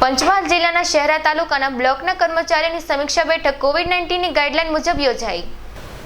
પંચમહાલ જિલ્લાના શહેરા તાલુકાના બ્લોકના કર્મચારીઓની સમીક્ષા બેઠક કોવિડ નાઇન્ટીનની ગાઈડલાઈન મુજબ યોજાઈ.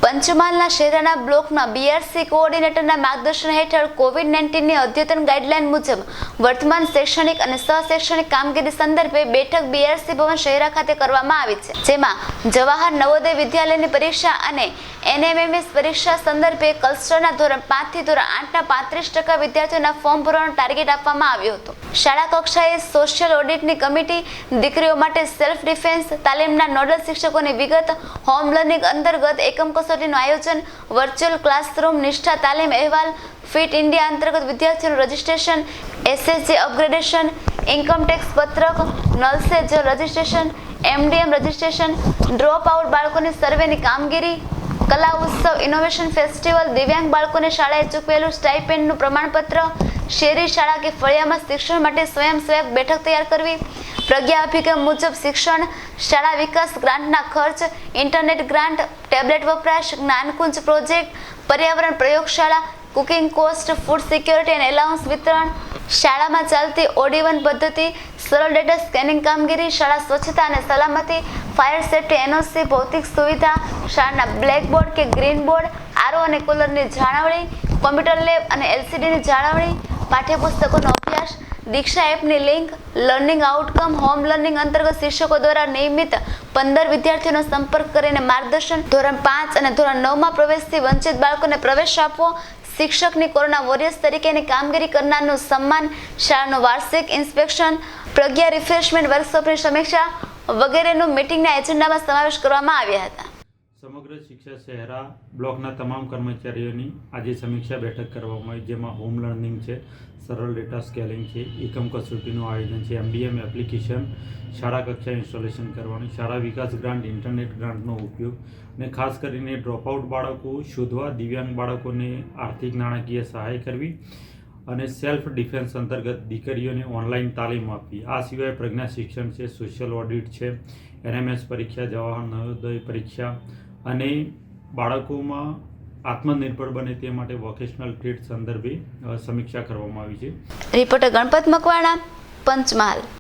પંચમહાલના શહેરાના બ્લોકના બીઆરસી કોઓર્ડિનેટરના માર્ગદર્શન હેઠળ કોવિડ નાઇન્ટીનની અદ્યતન ગાઈડલાઇન મુજબ વર્તમાન શૈક્ષણિક અને સહશૈક્ષણિક કામગીરી સંદર્ભે બેઠક બીઆરસી ભવન શહેરા ખાતે કરવામાં આવી છે. જેમાં જવાહર નવોદય વિદ્યાલયની પરીક્ષા અને એનએમએમએસ પરીક્ષા સંદર્ભે કલસ્ટરના ધોરણ પાંચથી ધોરણ આઠના પાંત્રીસ ટકા વિદ્યાર્થીઓના ફોર્મ ભરવાનો ટાર્ગેટ આપવામાં આવ્યો હતો. શાળા કક્ષાએ સોશિયલ ઓડિટની કમિટી દીકરીઓ માટે સેલ્ફ ડિફેન્સ તાલીમના નોડલ શિક્ષકોની વિગત, હોમ લર્નિંગ અંતર્ગત એકમ કસોટીનું આયોજન વર્ચ્યુઅલ ક્લાસરૂમ નિષ્ઠા તાલીમ અહેવાલ ફિટ ઇન્ડિયા અંતર્ગત વિદ્યાર્થીઓનું રજિસ્ટ્રેશન એસએસજી અપગ્રેડેશન ઇન્કમટેક્સ પત્રક નલસે જો registration MDM registration drop out બાળકોની સર્વેની કામગીરી, કલા ઉત્સવ ઇનોવેશન ફેસ્ટિવલ દિવ્યાંગ બાળકોને શાળાએ ચૂકવેલું સ્ટાઇપેન્ડનું પ્રમાણપત્ર, શેરી શાળા કે ફળિયામાં શિક્ષણ માટે સ્વયંસેવક બેઠક તૈયાર કરવી, પ્રજ્ઞા અભિગમ મુજબ શિક્ષણ, શાળા વિકાસ ગ્રાન્ટના ખર્ચ ઇન્ટરનેટ ગ્રાન્ટ ટેબ્લેટ વપરાશ જ્ઞાનકુંજ પ્રોજેક્ટ, પર્યાવરણ પ્રયોગશાળા, કુકિંગ કોસ્ટ, ફૂડ સિક્યોરિટી અને એલાઉન્સ વિતરણ, શાળામાં ચાલતી ઓડીવન પદ્ધતિ, સરળ ડેટા સ્કેનિંગ કામગીરી, શાળા સ્વચ્છતા અને સલામતી, ફાયર સેફ્ટી, એનઓસી, ભૌતિક સુવિધા, શાળાના બ્લેકબોર્ડ કે ગ્રીન બોર્ડ, આરો અને કુલરની જાળવણી, કોમ્પ્યુટર લેબ અને એલસીડીની જાળવણી, પાઠ્યપુસ્તકોનો અભ્યાસ, દીક્ષા એપની link, learning outcome, home learning અંતર્ગત શિક્ષકો દ્વારા નિયમિત પંદર વિદ્યાર્થીઓનો સંપર્ક કરીને માર્ગદર્શન, ધોરણ પાંચ અને ધોરણ નવમાં પ્રવેશથી વંચિત બાળકોને પ્રવેશ આપવો, શિક્ષકની કોરોના વોરિયર્સ તરીકેની કામગીરી કરનારનું સન્માન, શાળાનું વાર્ષિક ઇન્સ્પેક્શન, પ્રજ્ઞા રિફ્રેશમેન્ટ વર્કશોપની સમીક્ષા વગેરેનું મિટિંગના એજન્ડામાં સમાવેશ કરવામાં આવ્યા હતા. સમગ્ર શિક્ષા શહેરા બ્લોકના તમામ કર્મચારીઓની આજે સમીક્ષા બેઠક કરવામાં આવી, જેમાં હોમ લર્નિંગ છે, સરળ ડેટા સ્કેલિંગ છે એકમ કસોટીનું આયોજન છે એમડીએમ એપ્લિકેશન, શાળા કક્ષા ઇન્સ્ટોલેશન કરવાની, શાળા વિકાસ ગ્રાન્ટ, ઇન્ટરનેટ ગ્રાન્ટનો ઉપયોગ અને ખાસ કરીને ડ્રોપઆઉટ બાળકો શોધવા, દિવ્યાંગ બાળકોને આર્થિક નાણાકીય સહાય કરવી અને સેલ્ફ ડિફેન્સ અંતર્ગત દીકરીઓને ઓનલાઈન તાલીમ આપવી. આ સિવાય પ્રજ્ઞા શિક્ષણ છે, સોશિયલ ઓડિટ છે, એનએમએસ પરીક્ષા, જવાહર નવોદય પરીક્ષા અને બાળકોમાં આત્મનિર્ભર બને તે માટે વોકેશનલ ટ્રેડ સંદર્ભે સમીક્ષા કરવામાં આવી છે. રિપોર્ટર ગણપત મકવાણા, પંચમહાલ.